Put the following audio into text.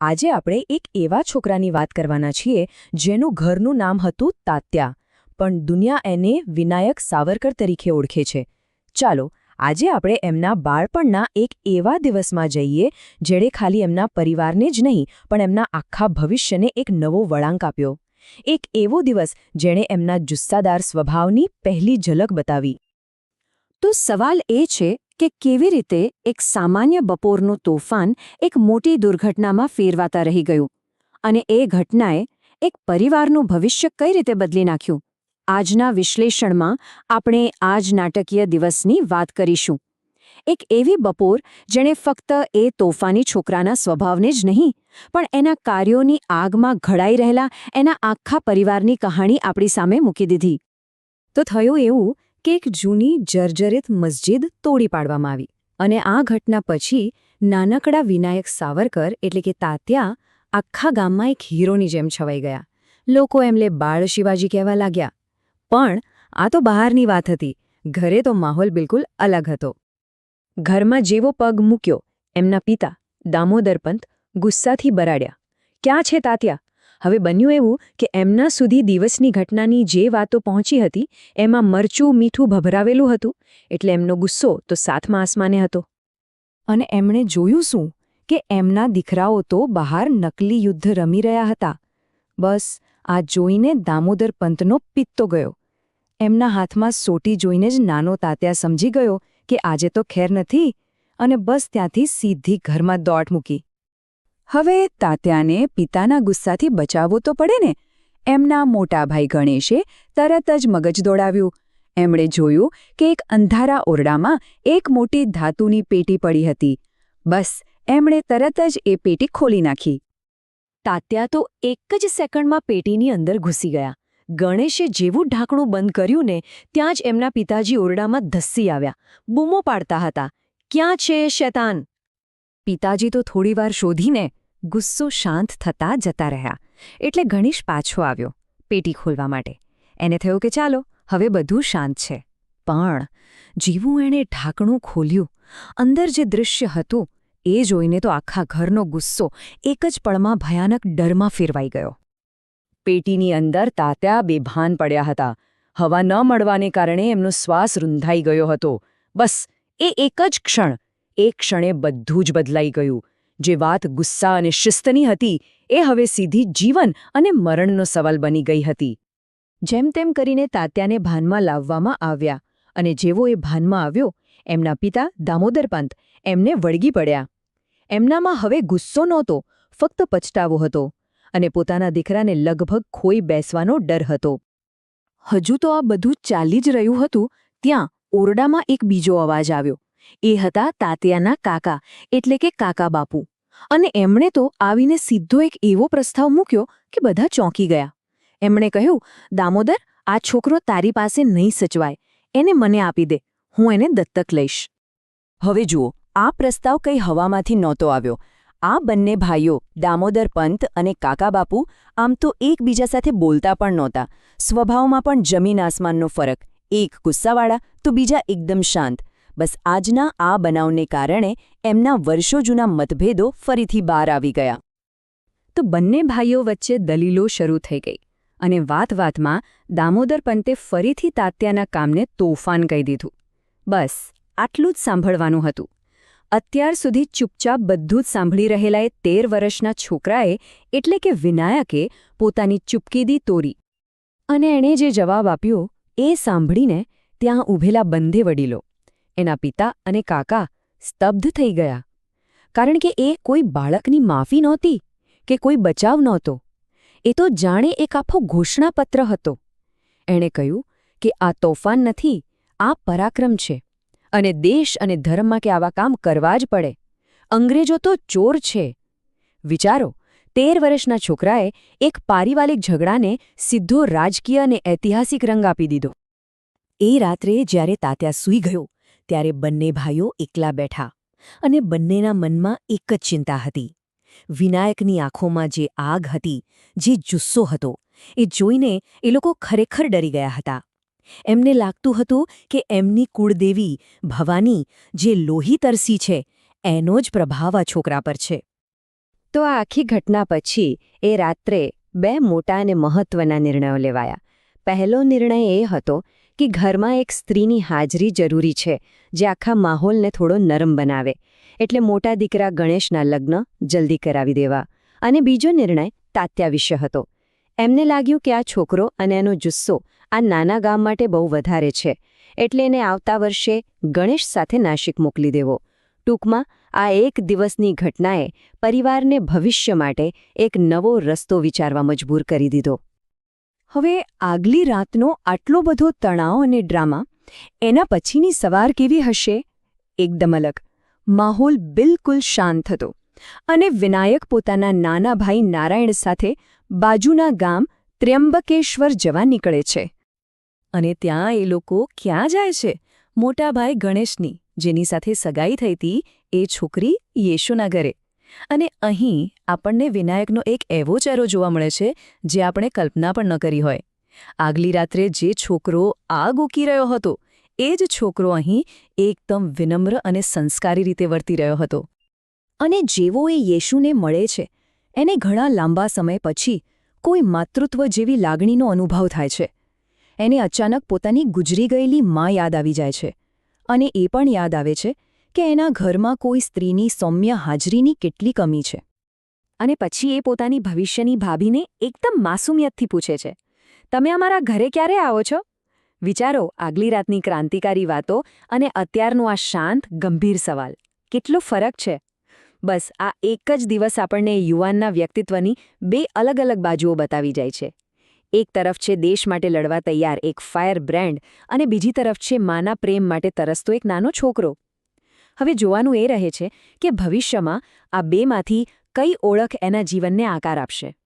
આજે આપણે એક એવા છોકરાની વાત કરવાના છીએ જેનું ઘરનું નામ હતું તાત્યા, પણ દુનિયા એને વિનાયક સાવરકર તરીકે ઓળખે છે. ચાલો, આજે આપણે એમના બાળપણના એક એવા દિવસમાં જઈએ જેણે ખાલી એમના પરિવારને જ નહીં, પણ એમના આખા ભવિષ્યને એક નવો વળાંક આપ્યો. એક એવો દિવસ જેણે એમના જુસ્સાદાર સ્વભાવની પહેલી ઝલક બતાવી. તો સવાલ એ છે કે કેવી રીતે એક સામાન્ય બપોરનું તોફાન એક મોટી દુર્ઘટનામાં ફેરવાતા રહી ગયું અને એ ઘટનાએ એક પરિવારનું ભવિષ્ય કઈ રીતે બદલી નાખ્યું? આજના વિશ્લેષણમાં આપણે આજ નાટકીય દિવસની વાત કરીશું. એક એવી બપોર જેણે ફક્ત એ તોફાની છોકરાના સ્વભાવને જ નહીં, પણ એના કાર્યોની આગમાં ઘડાઈ રહેલા એના આખા પરિવારની કહાણી આપણી સામે મૂકી દીધી. તો થયું એવું કે એક જૂની જર્જરિત મસ્જિદ તોડી પાડવામાં આવી અને આ ઘટના પછી નાનકડા વિનાયક સાવરકર એટલે કે તાત્યા આખા ગામમાં એક હીરોની જેમ છવાઈ ગયા. લોકો એમને બાળ શિવાજી કહેવા લાગ્યા. પણ આ તો બહારની વાત હતી. ઘરે તો માહોલ બિલકુલ અલગ હતો. ઘરમાં જેવો પગ મૂક્યો, એમના પિતા દામોદર પંત ગુસ્સાથી બરાડ્યા. ક્યાં છે તાત્યા? હવે બન્યું એવું કે એમના સુધી દિવસની ઘટનાની જે વાતો પહોંચી હતી, એમાં મરચું મીઠું ભભરાવેલું હતું, એટલે એમનો ગુસ્સો તો સાતમા આસમાને હતો. અને એમણે જોયું શું? કે એમના દીકરાઓ તો બહાર નકલી યુદ્ધ રમી રહ્યા હતા. બસ, આ જોઈને દામોદર પંતનો પિત્તો ગયો. એમના હાથમાં સોટી જોઈને જ નાનો તાત્યા સમજી ગયો કે આજે તો ખેર નથી, અને બસ ત્યાંથી સીધી ઘરમાં દોટ મૂકી. હવે તાત્યાને પિતાના ગુસ્સાથી બચાવવો તો પડે ને? એમના મોટા ભાઈ ગણેશે તરત જ મગજ દોડાવ્યું. એમણે જોયું કે એક અંધારા ઓરડામાં એક મોટી ધાતુની પેટી પડી હતી. બસ, એમણે તરત જ એ પેટી ખોલી નાખી. તાત્યા તો એક જ સેકન્ડમાં પેટીની અંદર ઘૂસી ગયા. ગણેશે જેવું ઢાંકણું બંધ કર્યું ને, ત્યાં જ એમના પિતાજી ઓરડામાં ધસ્સી આવ્યા. બૂમો પાડતા હતા. ક્યાં છે શેતાન? પિતાજી તો થોડીવાર શોધીને ગુસ્સો શાંત થતા જતા રહ્યા. એટલે ગણેશ પાછો આવ્યો, પેટી ખોલવા માટે. એને થયું કે ચાલો, હવે બધું શાંત છે. પણ જીવું એણે ઢાંકણું ખોલ્યું. અંદર જે દૃશ્ય હતું, એ જોઈને તો આખા ઘરનો ગુસ્સો એક જ પળમાં ભયાનક ડરમાં ફેરવાઈ ગયો. પેટીની અંદર તાત્યા બેભાન પડ્યા હતા. હવા ન મળવાને કારણે એમનો શ્વાસ રૂંધાઈ ગયો હતો. બસ, એ એક જ ક્ષણ. એ ક્ષણે બધું જ બદલાઈ ગયું. જે વાત ગુસ્સા અને શિસ્તની હતી, એ હવે સીધી જીવન અને મરણનો સવાલ બની ગઈ હતી. જેમ તેમ કરીને તાત્યાને ભાનમાં લાવવામાં આવ્યા અને જેવો એ ભાનમાં આવ્યો, એમના પિતા દામોદરપંત એમને વળગી પડ્યા. એમનામાં હવે ગુસ્સો નહોતો, ફક્ત પછતાવો હતો અને પોતાના દીકરાને લગભગ ખોઈ બેસવાનો ડર હતો. હજુ તો આ બધું ચાલી જ રહ્યું હતું, ત્યાં ઓરડામાં એક બીજો અવાજ આવ્યો. એ હતા તાત્યાના કાકા, એટલે કે કાકા બાપુ. અને એમણે તો આવીને સીધો એક એવો પ્રસ્તાવ મૂક્યો કે બધા ચોંકી ગયા. એમણે કહ્યું, દામોદર, આ છોકરો તારી પાસે નહીં સચવાય. એને મને આપી દે. હું એને દત્તક લઈશ. હવે જુઓ, આ પ્રસ્તાવ કંઈ હવામાંથી નહોતો આવ્યો. આ બંને ભાઈઓ, દામોદર પંત અને કાકા બાપુ, આમ તો એકબીજા સાથે બોલતા પણ નહોતા. સ્વભાવમાં પણ જમીન આસમાનનો ફરક. એક ગુસ્સાવાળા, તો બીજા એકદમ શાંત. બસ આજના આ બનાવને કારણે એમના વર્ષો જૂના મતભેદો ફરીથી બહાર આવી ગયા. તો બંને ભાઈઓ વચ્ચે દલીલો શરૂ થઈ ગઈ અને વાત વાતમાં દામોદર પંતે ફરીથી તાત્યાના કામને તોફાન કહી દીધું. બસ, આટલું જ સાંભળવાનું હતું. અત્યાર સુધી ચૂપચાપ બધું જ સાંભળી રહેલા તેર વર્ષના છોકરાએ એટલે કે વિનાયકે પોતાની ચૂપકીદી તોરી અને એણે જે જવાબ આપ્યો એ સાંભળીને ત્યાં ઊભેલા બંધે વડીલો એના પિતા અને કાકા સ્તબ્ધ થઈ ગયા. કારણ કે એ કોઈ બાળકની માફી નહોતી કે કોઈ બચાવ નહોતો. એ તો જાણે એક આખો ઘોષણાપત્ર હતો. એણે કહ્યું કે આ તોફાન નથી, આ પરાક્રમ છે. અને દેશ અને ધર્મમાં કે આવા કામ કરવા જ પડે. અંગ્રેજો તો ચોર છે. વિચારો, તેર વર્ષના છોકરાએ એક પારિવારિક ઝઘડાને સીધો રાજકીય અને ઐતિહાસિક રંગ આપી દીધો. એ રાત્રે જ્યારે તાત્યા સૂઈ ગયો ત્યારે બંને ભાઈઓ એકલા બેઠા અને બંનેના મનમાં એક જ ચિંતા હતી. વિનાયકની આંખોમાં જે આગ હતી, જે જુસ્સો હતો, એ જોઈને એ લોકો ખરેખર ડરી ગયા હતા. એમને લાગતું હતું કે એમની કુળદેવી, ભવાની, જે લોહી તરસી છે, એનો જ પ્રભાવ આ છોકરા પર છે. તો આ આખી ઘટના પછી એ રાત્રે બે મોટા અને મહત્વના નિર્ણયો લેવાયા. પહેલો નિર્ણય એ હતો કે ઘરમાં એક સ્ત્રીની હાજરી જરૂરી છે, જે આખા માહોલને થોડો નરમ બનાવે. એટલે મોટા દીકરા ગણેશના લગ્ન જલ્દી કરાવી દેવા. અને બીજો નિર્ણય તાત્યા વિશે હતો. એમને લાગ્યું કે આ છોકરો અને એનો જુસ્સો આ નાના ગામ માટે બહુ વધારે છે, એટલે એને આવતા વર્ષે ગણેશ સાથે નાશિક મોકલી દેવો. ટૂંકમાં, આ એક દિવસની ઘટનાએ પરિવારને ભવિષ્ય માટે એક નવો રસ્તો વિચારવા મજબૂર કરી દીધો. હવે આગલી રાતનો આટલો બધો તણાવ અને ડ્રામા એના પછીની સવાર કેવી હશે? એકદમ અલગ. માહોલ બિલકુલ શાંત હતો અને વિનાયક પોતાના નાના ભાઈ નારાયણ સાથે બાજુના ગામ ત્ર્યંબકેશ્વર જવા નીકળે છે. અને ત્યાં એ લોકો ક્યાં જાય છે? મોટા ભાઈ ગણેશની, જેની સાથે સગાઈ થઈ હતી એ છોકરી યેશુના ઘરે. અને અહીં આપણને વિનાયકનો એક એવો ચહેરો જોવા મળે છે, જે આપણે કલ્પના પણ ન કરી હોય. આગલી રાત્રે જે છોકરો આગ ઉકી રહ્યો હતો, એ જ છોકરો અહીં એકદમ વિનમ્ર અને સંસ્કારી રીતે વર્તી રહ્યો હતો. અને જેવો એ યેશુને મળે છે, એને ઘણા લાંબા સમય પછી કોઈ માતૃત્વ જેવી લાગણીનો અનુભવ થાય છે. એને અચાનક પોતાની ગુજરી ગયેલી મા યાદ આવી જાય છે, અને એ પણ યાદ આવે છે કે એના ઘરમાં કોઈ સ્ત્રીની સૌમ્ય હાજરીની કેટલી કમી છે. અને પછી એ પોતાની ભવિષ્યની ભાભીને એકદમ માસુમિયતથી પૂછે છે, તમે અમારા ઘરે ક્યારે આવો છો? વિચારો આગલી રાતની ક્રાંતિકારી વાતો અને અત્યારનો આ શાંત, ગંભીર સવાલ. કેટલો ફરક છે? બસ, આ એક જ દિવસ આપણને યુવાનના વ્યક્તિત્વની બે અલગ અલગ બાજુઓ બતાવી જાય છે. એક તરફ છે દેશ માટે લડવા તૈયાર એક ફાયર બ્રેન્ડ અને બીજી તરફ છે માના પ્રેમ માટે તરસતો એક નાનો છોકરો. હવે જોવાનું એ રહે છે કે ભવિષ્યમાં આ બેમાંથી કઈ ઓળખ એના જીવનને આકાર આપશે.